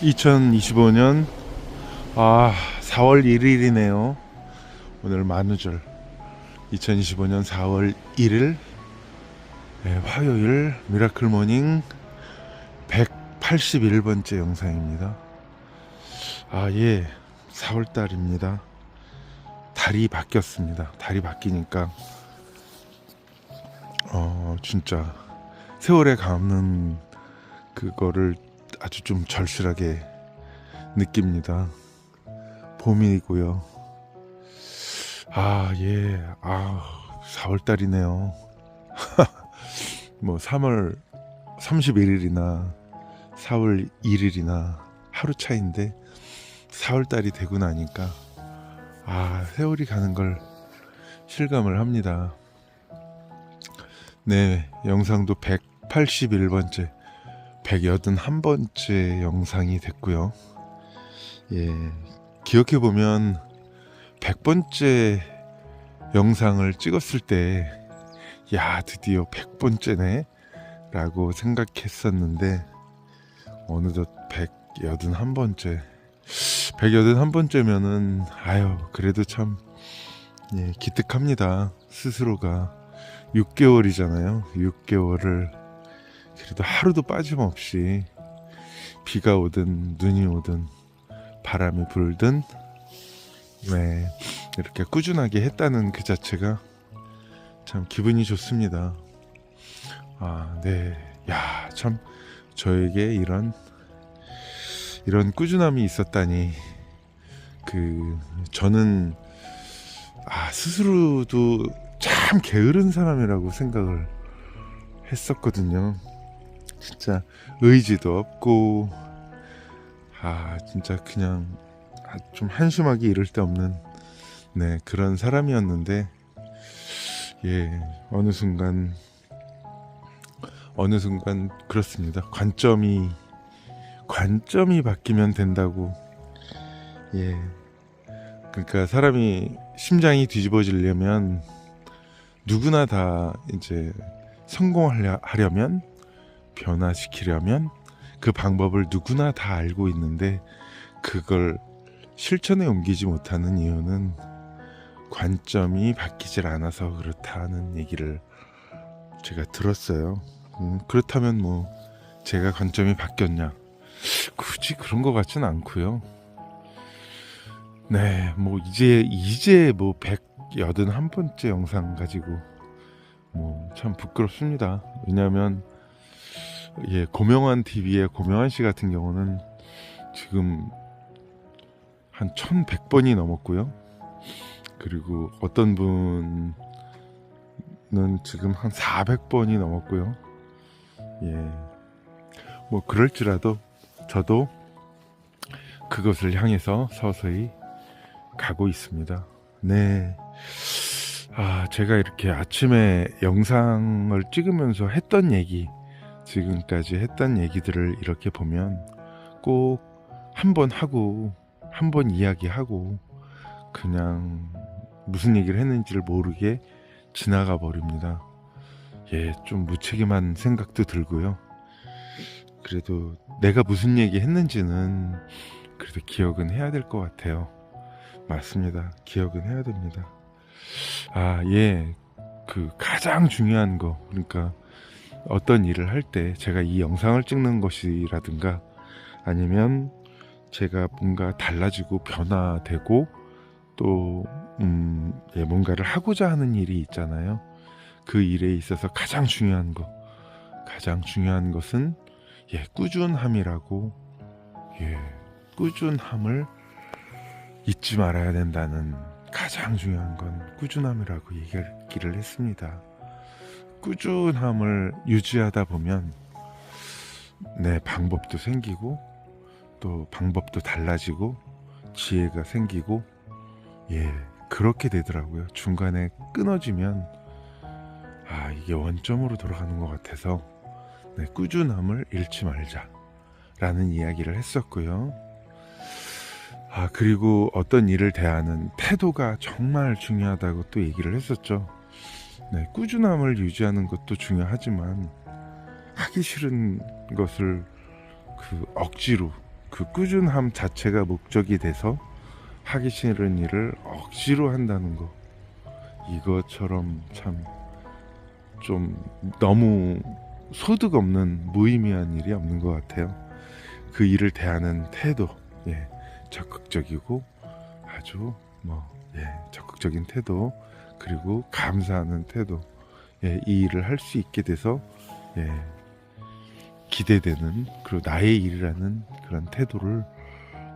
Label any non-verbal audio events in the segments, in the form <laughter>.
2025년 아 4월 1일이네요. 오늘 만우절 2025년 4월 1일 네, 화요일 미라클 모닝 181번째 영상입니다. 아 예, 4월 달입니다. 달이 바뀌었습니다. 달이 바뀌니까 어 진짜 세월에 감는 그거를 아주 좀 절실하게 느낍니다. 봄이고요. 아, 예. 아, 4월 달이네요. <laughs> 뭐 3월 31일이나 4월 1일이나 하루 차인데 4월 달이 되고 나니까 아, 세월이 가는 걸 실감을 합니다. 네, 영상도 181번째 181번째 영상이 됐고요. 예. 기억해 보면 100번째 영상을 찍었을 때 야, 드디어 100번째네 라고 생각했었는데 어느덧 181번째 181번째면은 아유, 그래도 참 예, 기특합니다. 스스로가 6개월이잖아요. 6개월을 그래도 하루도 빠짐없이 비가 오든 눈이 오든 바람이 불든 네 이렇게 꾸준하게 했다는 그 자체가 참 기분이 좋습니다. 아, 네. 야, 참 저에게 이런 이런 꾸준함이 있었다니 그 저는 아, 스스로도 참 게으른 사람이라고 생각을 했었거든요. 진짜 의지도 없고 아 진짜 그냥 아, 좀 한심하게 이럴 데 없는 네 그런 사람이었는데 예 어느 순간 어느 순간 그렇습니다. 관점이 관점이 바뀌면 된다고 예. 그러니까 사람이 심장이 뒤집어지려면 누구나 다 이제 성공하려면 변화시키려면 그 방법을 누구나 다 알고 있는데 그걸 실천에 옮기지 못하는 이유는 관점이 바뀌질 않아서 그렇다는 얘기를 제가 들었어요. 음, 그렇다면 뭐 제가 관점이 바뀌었냐? 굳이 그런 것 같진 않고요. 네, 뭐 이제 이제 뭐 181번째 영상 가지고 뭐 참 부끄럽습니다. 왜냐하면 예, 고명환 TV의 고명환 씨 같은 경우는 지금 한 1100번이 넘었고요. 그리고 어떤 분은 지금 한 400번이 넘었고요. 예. 뭐 그럴지라도 저도 그것을 향해서 서서히 가고 있습니다. 네. 아, 제가 이렇게 아침에 영상을 찍으면서 했던 얘기 지금까지 했던 얘기들을 이렇게 보면 꼭 한 번 하고 한 번 이야기하고 그냥 무슨 얘기를 했는지를 모르게 지나가 버립니다. 예, 좀 무책임한 생각도 들고요. 그래도 내가 무슨 얘기 했는지는 그래도 기억은 해야 될 것 같아요. 맞습니다. 기억은 해야 됩니다. 아, 예. 그 가장 중요한 거. 그러니까 어떤 일을 할 때 제가 이 영상을 찍는 것이라든가 아니면 제가 뭔가 달라지고 변화되고 또 음, 예, 뭔가를 하고자 하는 일이 있잖아요. 그 일에 있어서 가장 중요한 거, 가장 중요한 것은 예, 꾸준함이라고 예, 꾸준함을 잊지 말아야 된다는 가장 중요한 건 꾸준함이라고 얘기를 했습니다. 꾸준함을 유지하다 보면 내 방법도 생기고 또 방법도 달라지고 지혜가 생기고 예 그렇게 되더라고요. 중간에 끊어지면 아 이게 원점으로 돌아가는 것 같아서 네, 꾸준함을 잃지 말자 라는 이야기를 했었고요. 아 그리고 어떤 일을 대하는 태도가 정말 중요하다고 또 얘기를 했었죠 네, 꾸준함을 유지하는 것도 중요하지만 하기 싫은 것을 그 억지로 그 꾸준함 자체가 목적이 돼서 하기 싫은 일을 억지로 한다는 거 이것처럼 참 좀 너무 소득 없는 무의미한 일이 없는 것 같아요. 그 일을 대하는 태도, 예, 적극적이고 아주 뭐 예, 적극적인 태도 그리고 감사하는 태도, 예, 이 일을 할 수 있게 돼서 예, 기대되는 그리고 나의 일이라는 그런 태도를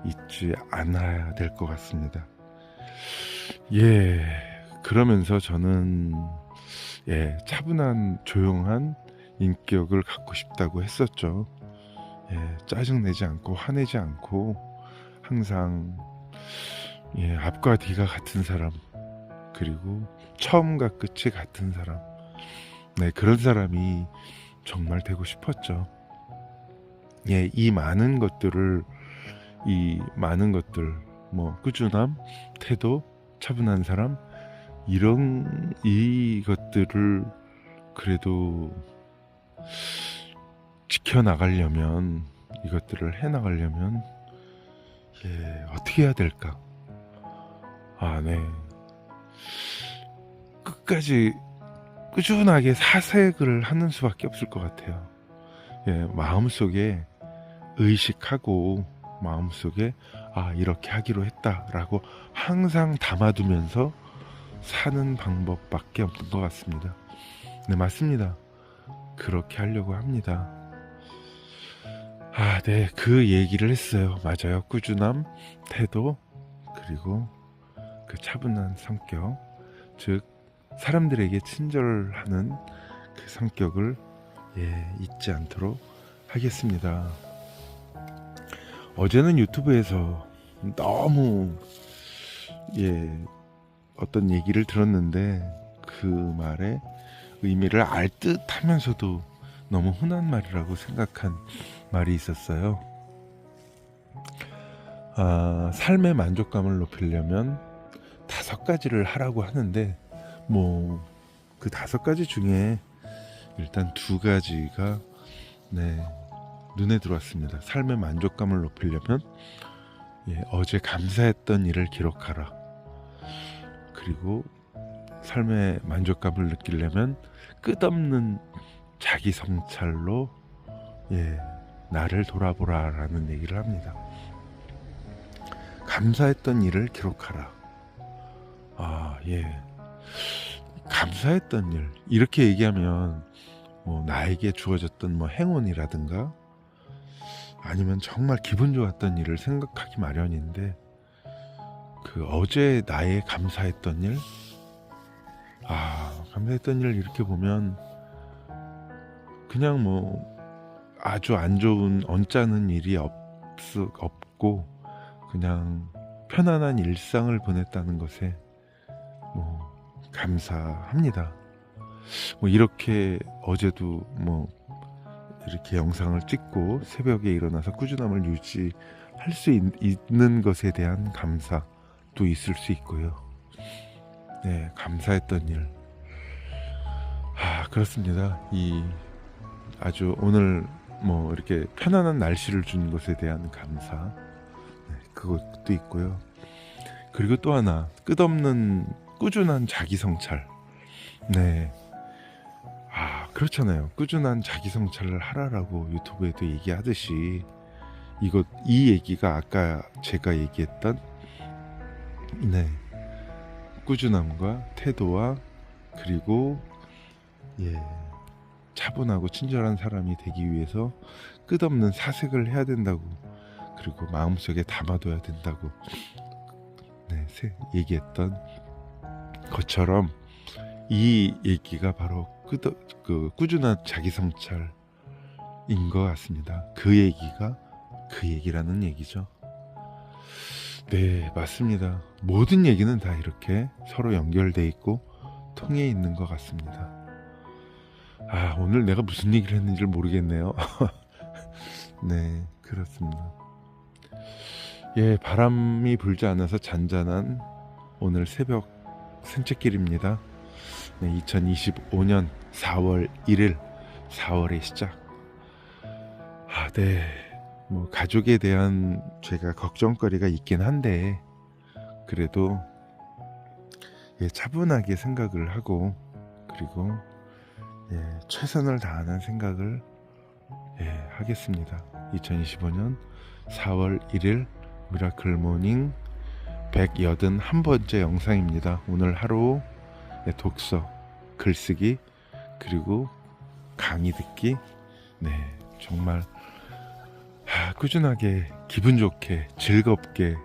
잊지 않아야 될 것 같습니다. 예, 그러면서 저는 예, 차분한 조용한 인격을 갖고 싶다고 했었죠. 예, 짜증내지 않고 화내지 않고 항상 예, 앞과 뒤가 같은 사람 그리고 처음과 끝이 같은 사람 네, 그런 사람이 정말 되고 싶었죠. 예, 이 많은 것들을 이 많은 것들 뭐 꾸준함, 태도, 차분한 사람 이런 이것들을 그래도 지켜 나가려면 이것들을 해 나가려면 예, 어떻게 해야 될까? 아, 네. 끝까지 꾸준하게 사색을 하는 수밖에 없을 것 같아요. 예, 마음속에 의식하고 마음속에 아, 이렇게 하기로 했다라고 항상 담아두면서 사는 방법밖에 없는 것 같습니다. 네, 맞습니다. 그렇게 하려고 합니다. 아, 네, 그 얘기를 했어요. 맞아요. 꾸준함, 태도, 그리고 그 차분한 성격, 즉, 사람들에게 친절하는 그 성격을 예, 잊지 않도록 하겠습니다. 어제는 유튜브에서 너무 예, 어떤 얘기를 들었는데 그 말의 의미를 알 듯 하면서도 너무 흔한 말이라고 생각한 말이 있었어요. 아, 삶의 만족감을 높이려면 다섯 가지를 하라고 하는데, 뭐, 그 다섯 가지 중에 일단 두 가지가, 네, 눈에 들어왔습니다. 삶의 만족감을 높이려면, 예, 어제 감사했던 일을 기록하라. 그리고 삶의 만족감을 느끼려면 끝없는 자기 성찰로 예, 나를 돌아보라라는 얘기를 합니다. 감사했던 일을 기록하라. 아, 예. 감사했던 일. 이렇게 얘기하면 뭐 나에게 주어졌던 뭐 행운이라든가 아니면 정말 기분 좋았던 일을 생각하기 마련인데 그 어제 나의 감사했던 일 아, 감사했던 일을 이렇게 보면 그냥 뭐 아주 안 좋은 언짢은 일이 없, 없고 그냥 편안한 일상을 보냈다는 것에 뭐 감사합니다. 뭐 이렇게 어제도 뭐 이렇게 영상을 찍고 새벽에 일어나서 꾸준함을 유지할 수 있, 있는 것에 대한 감사도 있을 수 있고요. 네, 감사했던 일. 아, 그렇습니다. 이 아주 오늘 뭐 이렇게 편안한 날씨를 준 것에 대한 감사. 네, 그것도 있고요. 그리고 또 하나 끝없는 꾸준한 자기 성찰. 네. 아, 그렇잖아요. 꾸준한 자기 성찰을 하라라고 유튜브에도 얘기하듯이 이것 이 얘기가 아까 제가 얘기했던 네. 꾸준함과 태도와 그리고 예 차분하고 친절한 사람이 되기 위해서 끝없는 사색을 해야 된다고 그리고 마음속에 담아둬야 된다고 네, 세- 얘기했던 것처럼 이 얘기가 바로 끄덕, 그 꾸준한 자기 성찰인 것 같습니다. 그 얘기가 그 얘기라는 얘기죠. 네, 맞습니다. 모든 얘기는 다 이렇게 서로 연결돼 있고 통해 있는 것 같습니다. 아, 오늘 내가 무슨 얘기를 했는지를 모르겠네요. <laughs> 네, 그렇습니다. 예, 바람이 불지 않아서 잔잔한 오늘 새벽 산책길입니다. 네, 2025년 4월 1일 4월의 시작. 아, 네. 뭐 가족에 대한 제가 걱정거리가 있긴 한데 그래도 예, 차분하게 생각을 하고 그리고 예, 최선을 다하는 생각을 예, 하겠습니다. 2025년 4월 1일 미라클 모닝 181번째 영상입니다. 오늘 하루 예, 독서, 글쓰기 그리고 강의 듣기 네 정말 아, 꾸준하게 기분 좋게 즐겁게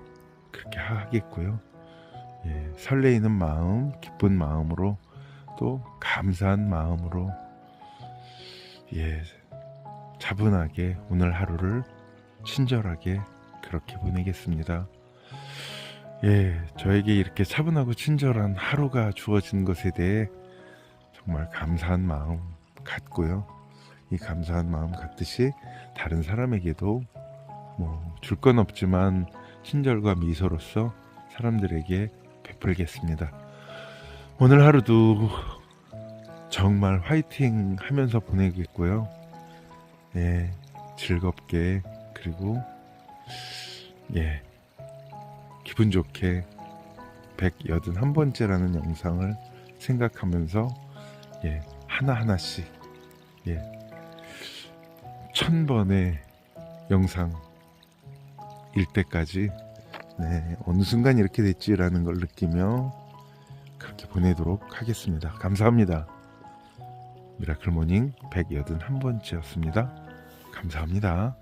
그렇게 하겠고요. 예, 설레이는 마음, 기쁜 마음으로 또 감사한 마음으로 예, 차분하게 오늘 하루를 친절하게 그렇게 보내겠습니다. 예, 저에게 이렇게 차분하고 친절한 하루가 주어진 것에 대해 정말 감사한 마음 갖고요. 이 감사한 마음 갖듯이 다른 사람에게도 뭐 줄 건 없지만 친절과 미소로서 사람들에게 베풀겠습니다. 오늘 하루도 정말 화이팅 하면서 보내겠고요. 예, 즐겁게 그리고 예, 기분 좋게 181번째라는 영상을 생각하면서 예, 하나하나씩 예, 천 번의 영상 일 때까지 네, 어느 순간 이렇게 됐지라는 걸 느끼며 그렇게 보내도록 하겠습니다. 감사합니다. 미라클 모닝 181번째였습니다. 감사합니다.